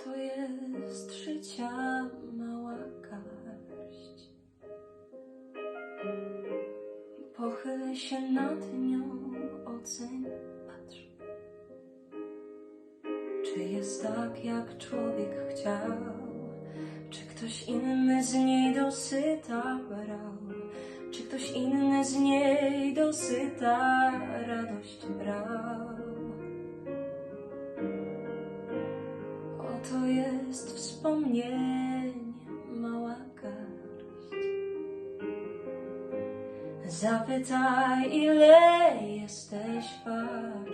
Oto jest życia mała garść. Pochyl się nad nią, oceń, patrz. Czy jest tak, jak człowiek chciał? Czy ktoś inny z niej dosyta brał? Czy ktoś inny z niej dosyta radość brał? Oto jest wspomnienie, mała garść. Zapytaj, ile jesteś wart.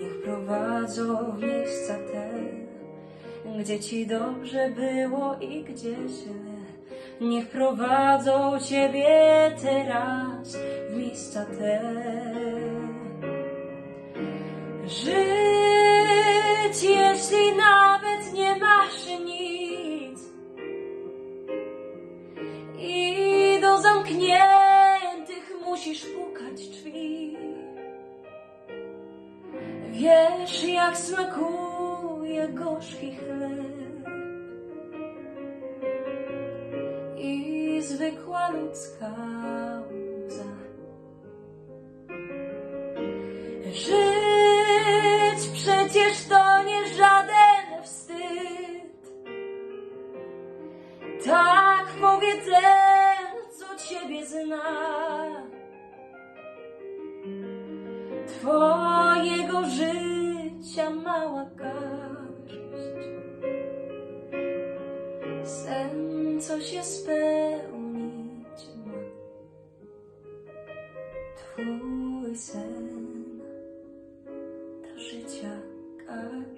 Niech prowadzą miejsca te, gdzie ci dobrze było i gdzie źle. Niech prowadzą ciebie teraz w miejsca te. Żyć, zamkniętych musisz pukać drzwi. Wiesz, jak smakuje gorzki chleb i zwykła ludzka łza. Żyć przecież to nie żaden wstyd. Tak ciebie zna. Twojego życia mała garść. Sen, co się spełnić ma. Twój sen, ta życia garść.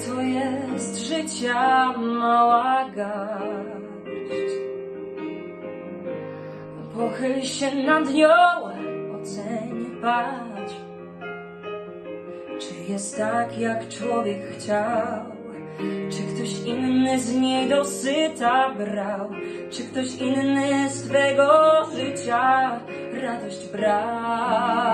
Oto jest życia mała garść. Pochyl się nad nią, oceń, patrz. Czy jest tak, jak człowiek chciał? Czy ktoś inny z niej dosyta brał? Czy ktoś inny z twego życia radość brał?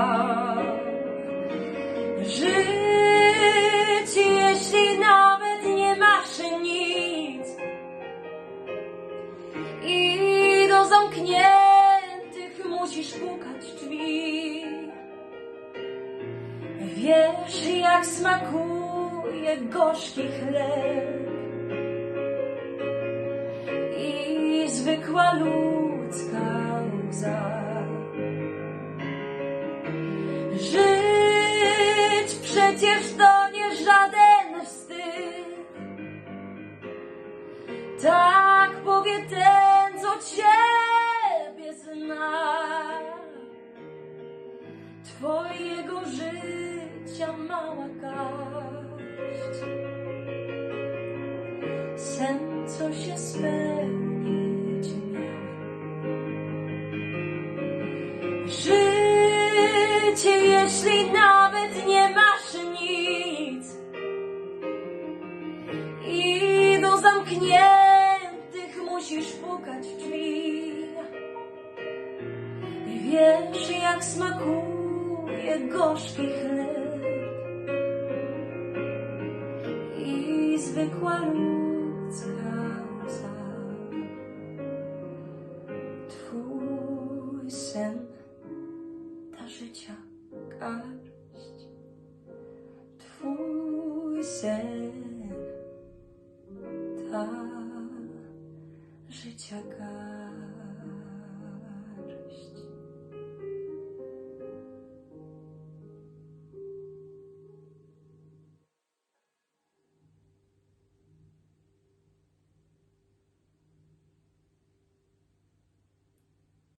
Wiesz, jak smakuje gorzki chleb i zwykła ludzka łza. Żyć przecież to nie żaden wstyd. Tak powie ten, co ciebie zna. Twojego życia mała garść. Sen, co się spełnić miał. Życie, jeśli nawet nie masz nic i do zamkniętych musisz pukać drzwi. Wiesz, jak smakuje gorzki chleb zwykła ludzka łza. Twój sen, ta życia garść. Twój sen, ta życia garść.